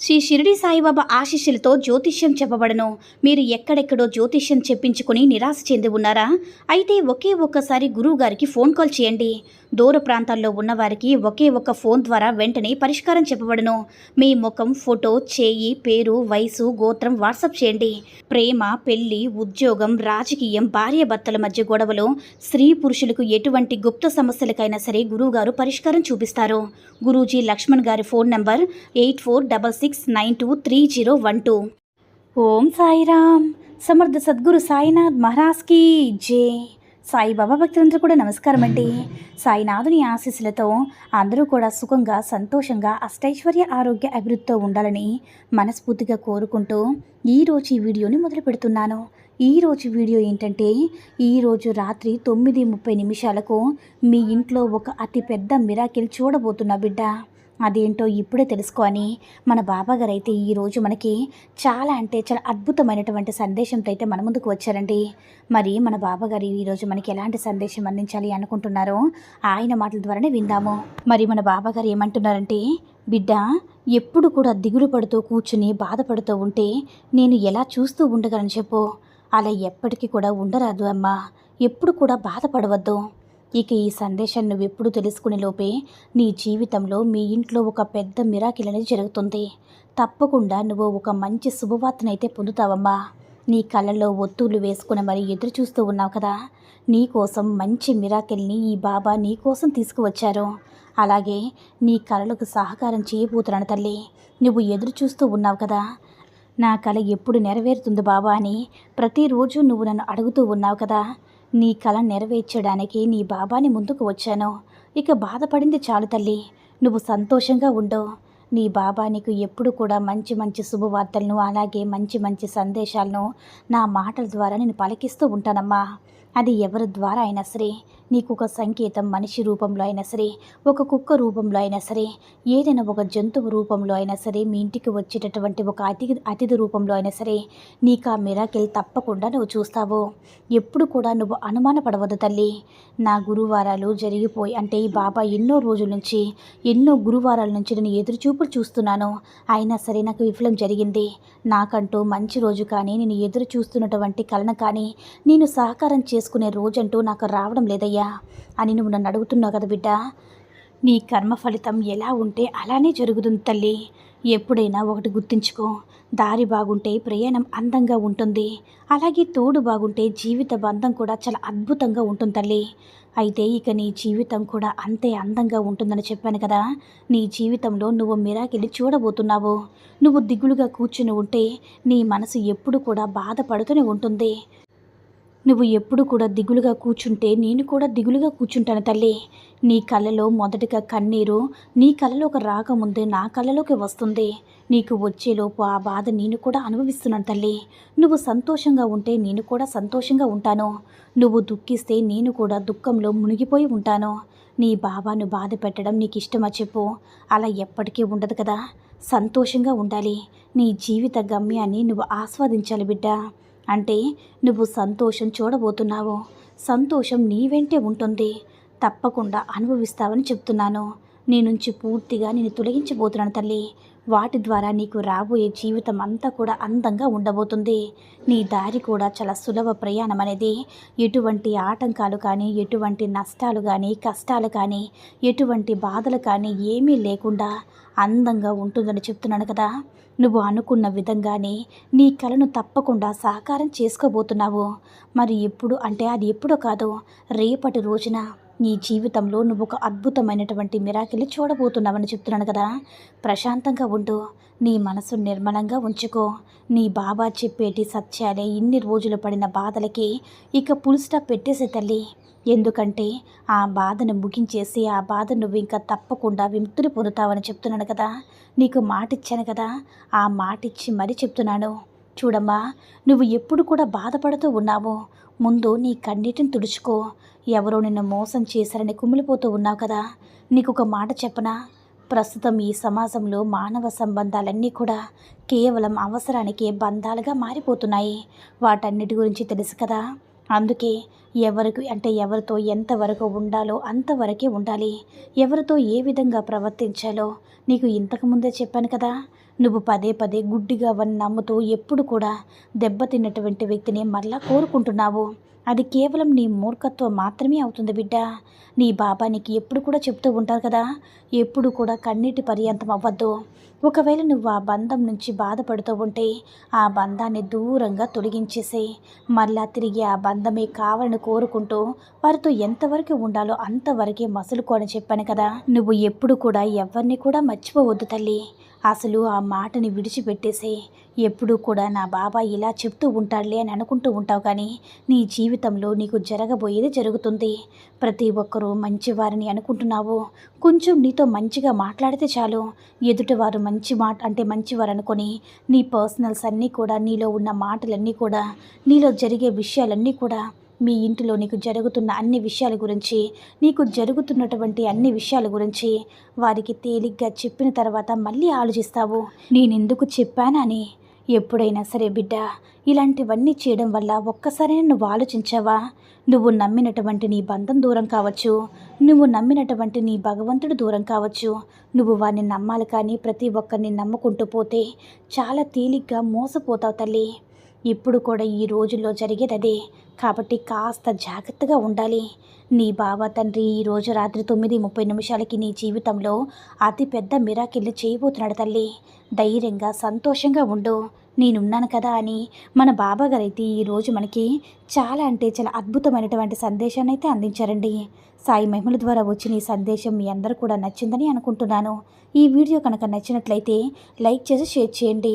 శ్రీ షిరిడి సాయిబాబా ఆశీస్సులతో జ్యోతిష్యం చెప్పబడను. మీరు ఎక్కడెక్కడో జ్యోతిష్యం చెప్పించుకుని నిరాశ చెంది ఉన్నారా? అయితే ఒకే ఒక్కసారి గురువు గారికి ఫోన్ కాల్ చేయండి. దూర ప్రాంతాల్లో ఉన్నవారికి ఒకే ఒక్క ఫోన్ ద్వారా వెంటనే పరిష్కారం చెప్పబడను. మీ ముఖం ఫోటో చేయి పేరు వయసు గోత్రం వాట్సాప్ చేయండి. ప్రేమ పెళ్ళి ఉద్యోగం రాజకీయం భార్యాభర్తల మధ్య గొడవలు స్త్రీ పురుషులకు ఎటువంటి గుప్త సమస్యలకైనా సరే గురువుగారు పరిష్కారం చూపిస్తారు. గురూజీ లక్ష్మణ్ గారి phone number eight four double six six nine two three zero one two. Om Sairam. సమర్థ సద్గురు సాయినాథ్ మహారాజ్కి జే. సాయిబాబా భక్తులందరూ కూడా నమస్కారం అండి. సాయినాథుని ఆశీస్సులతో అందరూ కూడా సుఖంగా సంతోషంగా అష్టైశ్వర్య ఆరోగ్య అభివృద్ధితో ఉండాలని మనస్ఫూర్తిగా కోరుకుంటూ ఈరోజు ఈ వీడియోని మొదలు పెడుతున్నాను. ఈరోజు వీడియో ఏంటంటే ఈరోజు రాత్రి తొమ్మిది ముప్పై నిమిషాలకు మీ ఇంట్లో ఒక అతి పెద్ద మిరాకిల్ చూడబోతున్న బిడ్డ. అదేంటో ఇప్పుడే తెలుసుకొని మన బాబాగారు అయితే ఈరోజు మనకి చాలా అంటే చాలా అద్భుతమైనటువంటి సందేశంతో అయితే మన ముందుకు వచ్చారండి. మరి మన బాబాగారు ఈరోజు మనకి ఎలాంటి సందేశం అందించాలి అనుకుంటున్నారో ఆయన మాటల ద్వారానే విందాము. మరి మన బాబాగారు ఏమంటున్నారంటే బిడ్డ ఎప్పుడు కూడా దిగులు పడుతూ కూర్చుని బాధపడుతూ ఉంటే నేను ఎలా చూస్తూ ఉండగలను చెప్పు. అలా ఎప్పటికీ కూడా ఉండరాదు అమ్మా. ఎప్పుడు కూడా బాధపడవద్దు. ఇక ఈ సందేశం నువ్వెప్పుడు తెలుసుకునే లోపే నీ జీవితంలో మీ ఇంట్లో ఒక పెద్ద మిరాకిల్ అనేది జరుగుతుంది. తప్పకుండా నువ్వు ఒక మంచి శుభవార్తనైతే పొందుతావమ్మా. నీ కళ్ళలో ఒత్తులు వేసుకుని మరి ఎదురు చూస్తూ ఉన్నావు కదా. నీ కోసం మంచి మిరాకిల్ని ఈ బాబా నీ కోసం తీసుకువచ్చారు. అలాగే నీ కళలకు సహకారం చేయబోతున్నాను తల్లి. నువ్వు ఎదురు చూస్తూ ఉన్నావు కదా. నా కళ ఎప్పుడు నెరవేరుతుంది బాబా అని ప్రతిరోజు నువ్వు నన్ను అడుగుతూ ఉన్నావు కదా. నీ కళ నెరవేర్చడానికి నీ బాబాని ముందుకు వచ్చాను. ఇక బాధపడింది చాలు తల్లి. నువ్వు సంతోషంగా ఉండు. నీ బాబా నీకు ఎప్పుడు కూడా మంచి మంచి శుభవార్తలను అలాగే మంచి మంచి సందేశాలను నా మాటల ద్వారా నేను పలికిస్తూ ఉంటానమ్మా. అది ఎవరి ద్వారా అయినా సరే నీకు ఒక సంకేతం మనిషి రూపంలో అయినా సరే ఒక కుక్క రూపంలో అయినా సరే ఏదైనా ఒక జంతువు రూపంలో అయినా సరే మీ ఇంటికి వచ్చేటటువంటి ఒక అతిథి అతిథి రూపంలో అయినా సరే నీకు ఆ మిరాకిల్ తప్పకుండా నువ్వు చూస్తావు. ఎప్పుడు కూడా నువ్వు అనుమానపడవద్దు తల్లి. నా గురువారాలు జరిగిపోయి అంటే ఈ బాబా ఎన్నో రోజుల నుంచి ఎన్నో గురువారాల నుంచి నేను ఎదురుచూపులు చూస్తున్నాను. అయినా సరే నాకు విఫలం జరిగింది. నాకంటూ మంచి రోజు కానీ నేను ఎదురు చూస్తున్నటువంటి కలన కానీ నేను సహకారం చేసుకునే రోజంటూ నాకు రావడం లేదయ్యా. అని నువ్వు నన్ను అడుగుతున్నావు కదా బిడ్డ. నీ కర్మ ఫలితం ఎలా ఉంటే అలానే జరుగుతుంది తల్లి. ఎప్పుడైనా ఒకటి గుర్తుంచుకో. దారి బాగుంటే ప్రయాణం అందంగా ఉంటుంది. అలాగే తోడు బాగుంటే జీవిత బంధం కూడా చాలా అద్భుతంగా ఉంటుంది తల్లి. అయితే ఇక నీ జీవితం కూడా అంతే అందంగా ఉంటుందని చెప్పాను కదా. నీ జీవితంలో నువ్వు మిరాకిలి చూడబోతున్నావు. నువ్వు దిగులుగా కూర్చుని ఉంటే నీ మనసు ఎప్పుడు కూడా బాధపడుతూనే ఉంటుంది. నువ్వు ఎప్పుడు కూడా దిగులుగా కూర్చుంటే నేను కూడా దిగులుగా కూర్చుంటాను తల్లి. నీ కళ్ళలో మొదటగా కన్నీరు నీ కళ్ళలోకి రాకముందే నా కళ్ళలోకి వస్తుంది. నీకు వచ్చేలోపు ఆ బాధ నేను కూడా అనుభవిస్తున్నాను తల్లి. నువ్వు సంతోషంగా ఉంటే నేను కూడా సంతోషంగా ఉంటాను. నువ్వు దుఃఖిస్తే నేను కూడా దుఃఖంలో మునిగిపోయి ఉంటాను. నీ బాబాను బాధ పెట్టడం నీకు ఇష్టమా చెప్పు. అలా ఎప్పటికీ ఉండదు కదా. సంతోషంగా ఉండాలి. నీ జీవిత గమ్యాన్ని నువ్వు ఆస్వాదించాలి బిడ్డ. అంటే నువ్వు సంతోషం చూడబోతున్నావు. సంతోషం నీ వెంటే ఉంటుంది. తప్పకుండా అనుభవిస్తావని చెప్తున్నాను. నీ నుంచి పూర్తిగా నేను తొలగించబోతున్నాను తల్లి. వాటి ద్వారా నీకు రాబోయే జీవితం అంతా కూడా అందంగా ఉండబోతుంది. నీ దారి కూడా చాలా సులభ ప్రయాణం అనేది. ఎటువంటి ఆటంకాలు కానీ ఎటువంటి నష్టాలు కానీ కష్టాలు కానీ ఎటువంటి బాధలు కానీ ఏమీ లేకుండా అందంగా ఉంటుందని చెప్తున్నాను కదా. నువ్వు అనుకున్న విధంగానే నీ కలను తప్పకుండా సాకారం చేసుకోబోతున్నావు. మరి ఎప్పుడు అంటే అది ఎప్పుడో కాదు. రేపటి రోజున నీ జీవితంలో నువ్వు ఒక అద్భుతమైనటువంటి మిరాకిలి చూడబోతున్నావని చెప్తున్నాను కదా. ప్రశాంతంగా ఉండు. నీ మనసు నిర్మలంగా ఉంచుకో. నీ బాబా చెప్పేటి సత్యాలే ఇన్ని రోజులు పడిన బాధలకి ఇక పులిస్టాప్ పెట్టేసే తల్లి. ఎందుకంటే ఆ బాధను ముగించేసి ఆ బాధ నువ్వు ఇంకా తప్పకుండా విముక్తిని పొందుతావని చెప్తున్నాను కదా. నీకు మాట ఇచ్చాను కదా. ఆ మాట ఇచ్చి మరీ చెప్తున్నాను. చూడమ్మా నువ్వు ఎప్పుడు కూడా బాధపడుతూ ఉన్నావు. ముందు నీ కన్నీటిని తుడుచుకో. ఎవరో నిన్ను మోసం చేశారని కుమిలిపోతూ ఉన్నావు కదా. నీకు ఒక మాట చెప్పనా? ప్రస్తుతం ఈ సమాజంలో మానవ సంబంధాలన్నీ కూడా కేవలం అవసరానికి బంధాలుగా మారిపోతున్నాయి. వాటన్నిటి గురించి తెలుసు కదా. అందుకే ఎవరికి అంటే ఎవరితో ఎంతవరకు ఉండాలో అంతవరకే ఉండాలి. ఎవరితో ఏ విధంగా ప్రవర్తించాలో నీకు ఇంతకుముందే చెప్పాను కదా. నువ్వు పదే పదే గుడ్డిగా వన్ నమ్ముతూ ఎప్పుడు కూడా దెబ్బతిన్నటువంటి వ్యక్తిని మరలా కోరుకుంటున్నావు. అది కేవలం నీ మూర్ఖత్వం మాత్రమే అవుతుంది బిడ్డ. నీ బాబా నీకు ఎప్పుడు కూడా చెప్తూ ఉంటారు కదా ఎప్పుడు కూడా కన్నీటి పర్యంతం అవ్వద్దు. ఒకవేళ నువ్వు ఆ బంధం నుంచి బాధపడుతూ ఉంటే ఆ బంధాన్ని దూరంగా తొలగించేసే. మళ్ళా తిరిగి ఆ బంధమే కావాలని కోరుకుంటూ వారితో ఎంతవరకు ఉండాలో అంతవరకే మసులుకోని చెప్పాను కదా. నువ్వు ఎప్పుడు కూడా ఎవరిని కూడా మర్చిపోవద్దు తల్లి. అసలు ఆ మాటని విడిచిపెట్టేసే ఎప్పుడూ కూడా నా బాబా ఇలా చెప్తూ ఉంటాడులే అని అనుకుంటూ ఉంటావు కానీ నీ జీవితంలో నీకు జరగబోయేది జరుగుతుంది. ప్రతి ఒక్కరూ మంచివారిని అనుకుంటున్నావు. కొంచెం నీతో మంచిగా మాట్లాడితే చాలు. ఎదుటివారు మంచి మాట అంటే మంచివారు అనుకొని నీ పర్సనల్స్ అన్నీ కూడా నీలో ఉన్న మాటలన్నీ కూడా నీలో జరిగే విషయాలన్నీ కూడా మీ ఇంటిలో నీకు జరుగుతున్న అన్ని విషయాల గురించి నీకు జరుగుతున్నటువంటి అన్ని విషయాల గురించి వారికి తేలిగ్గా చెప్పిన తర్వాత మళ్ళీ ఆలోచిస్తావు. నేనెందుకు చెప్పానని? ఎప్పుడైనా సరే బిడ్డ ఇలాంటివన్నీ చేయడం వల్ల ఒక్కసారైనా నువ్వు ఆలోచించావా? నువ్వు నమ్మినటువంటి నీ బంధం దూరం కావచ్చు. నువ్వు నమ్మినటువంటి నీ భగవంతుడు దూరం కావచ్చు. నువ్వు వారిని నమ్మాలి కానీ ప్రతి ఒక్కరిని నమ్ముకుంటూ పోతే చాలా తేలిగ్గా మోసపోతావు తల్లి. ఇప్పుడు కూడా ఈ రోజుల్లో జరిగేది అదే. కాబట్టి కాస్త జాగ్రత్తగా ఉండాలి. నీ బావ తండ్రి ఈ రోజు రాత్రి తొమ్మిది ముప్పై నిమిషాలకి నీ జీవితంలో అతిపెద్ద మిరాకిల్ని చేయబోతున్నాడు తల్లి. ధైర్యంగా సంతోషంగా ఉండు. నేనున్నాను కదా అని మన బాబా గారైతే ఈరోజు మనకి చాలా అంటే చాలా అద్భుతమైనటువంటి సందేశాన్ని అయితే అందించారండి. సాయి మహిమల ద్వారా వచ్చిన ఈ సందేశం మీ అందరూ కూడా నచ్చిందని అనుకుంటున్నాను. ఈ వీడియో కనుక నచ్చినట్లయితే లైక్ చేసి షేర్ చేయండి.